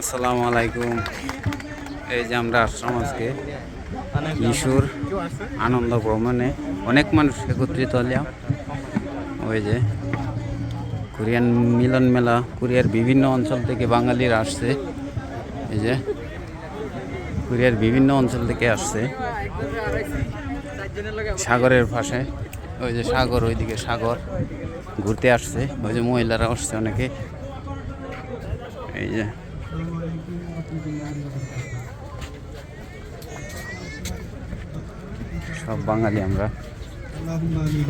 আসসালামু আলাইকুম। এই যে আমরা আসলাম আজকে ইস্যুর আনন্দ ভ্রমণে। অনেক মানুষ একত্রিত হলাম। ওই যে কোরিয়ান মিলন মেলা, কোরিয়ার বিভিন্ন অঞ্চল থেকে বাঙালিরা আসছে। এই যে কোরিয়ার বিভিন্ন অঞ্চল থেকে আসছে। সাগরের পাশে, ওই যে সাগর, ওইদিকে সাগর ঘুরতে আসছে। ওই যে মহিলারা আসছে অনেকে। এই যে সব বাঙালি আমরা اللهم آمين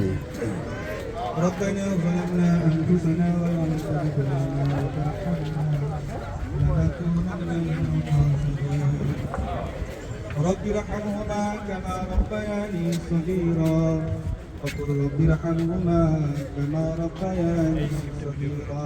ربنا ظلمنا أنفسنا وإن لم تغفر لنا وترحمنا لنكونن من الخاسرين رب ارحمهما كما ربياني صغيرا وقل رب ارحمهما كما ربياني صغيرا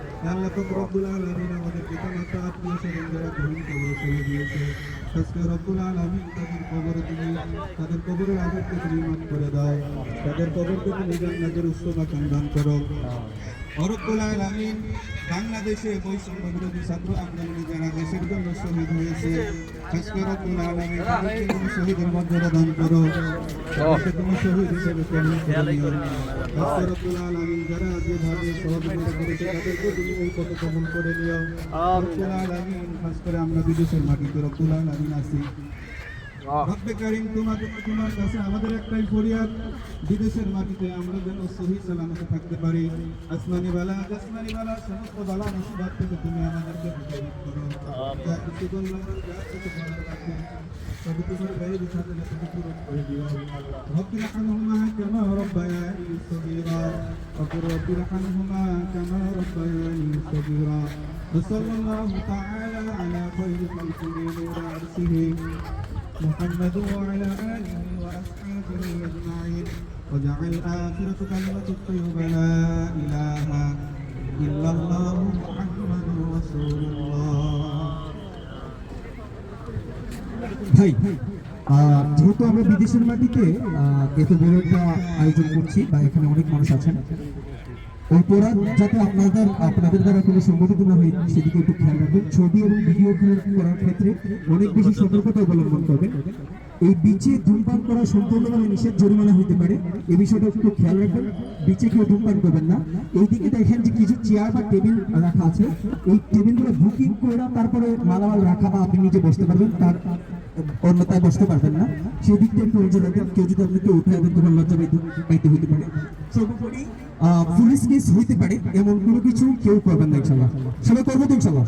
আল্লাহ রব্বুল আলামিন আমাদের পিতা মাতা, আত্মীয় স্বজন যারা গ্রহণ কবরে চলে গিয়েছে আজকে রব্বুল আলামিন তাদের কবরের আঘাতকে তুমি করে দাও। তাদের কবরকে তুমি জান্নাতের উচ্চ মাকাম দান করো। রব্বুল আলামিন বাংলাদেশে বৈষম্য বিরোধী ছাত্র আন্দোলনে যারা দেশের জন্য শহীদ হয়েছে, আজকে রব্বুল আলামিন তুমি শহীদের মর্যাদা দান করো। তুমি শহীদ হিসেবে কবুল করে নিও? আজকে রব্বুল যারা যেভাবে সহযোগিতা করেছে আলামিন আমরা বিদেশের মাটিতে রব্বুল আলামিন আছি রব্বে কারিম তোমাকে তোমার কাছে আমাদের একটাই ফরিয়াদ বিদেশের মাটিতে আমরা যেন সহি সালামতে থাকতে পারি আসমানি বালা আসমানি বালা সমস্ত বালা মুসিবত থেকে তুমি আমাদেরকে হেফাজত করো যা কিছু বললাম যা কিছু বলার আছে সব তোমার গায়ে বিছাতে তুমি পূরণ করে দিও রব্বি রাহমহুমা কামা রব্বায়ানি সগীরা وقل رب ارحمهما كما ربياني صغيرا وصلى الله تعالى على خير خلقه نور عرشه محمد وعلى آله وأصحابه أجمعين وجعل آخرة كلمة الطيبة لا إله إلا الله محمد رسول الله ভাই আহ, যেহেতু আমরা বিদেশের মাটিতে আহ, এত বড় একটা আয়োজন করছি বা এখানে অনেক মানুষ আছেন অপরাধ যাতে আপনাদের আপনাদের দ্বারা কোনো সংগঠিত না হয়, সেদিকে একটু খেয়াল রাখবেন। ছবি এবং ভিডিও করার ক্ষেত্রে অনেক বেশি সতর্কতা অবলম্বন করবেন। এই বিচে ধূমপান করা সম্পূর্ণভাবে নিষেধ জরিমানা হতে পারে। এই বিষয়টা একটু খেয়াল রাখবেন। বিচে কেউ ধূমপান করবেন না। এইদিকে দেখেন যে কিছু চেয়ার বা টেবিল রাখা আছে। এই টেবিলগুলো বুকিং করে তারপরে মালামাল রাখা বা আপনি নিজে বসতে পারবেন। তার অন্যতায় বসতে পারবেন না। সেদিকটা একটু নজর রাখবেন। কেউ যদি আপনাকে উঠে দেন তোমার লজ্জা পাইতে হইতে পারে। সর্বোপরি পুলিশ কেস হইতে পারে। এমন কোনো কিছু কেউ করবেন না ইনশাল্লাহ সবাই করব তো ইনশাল্লাহ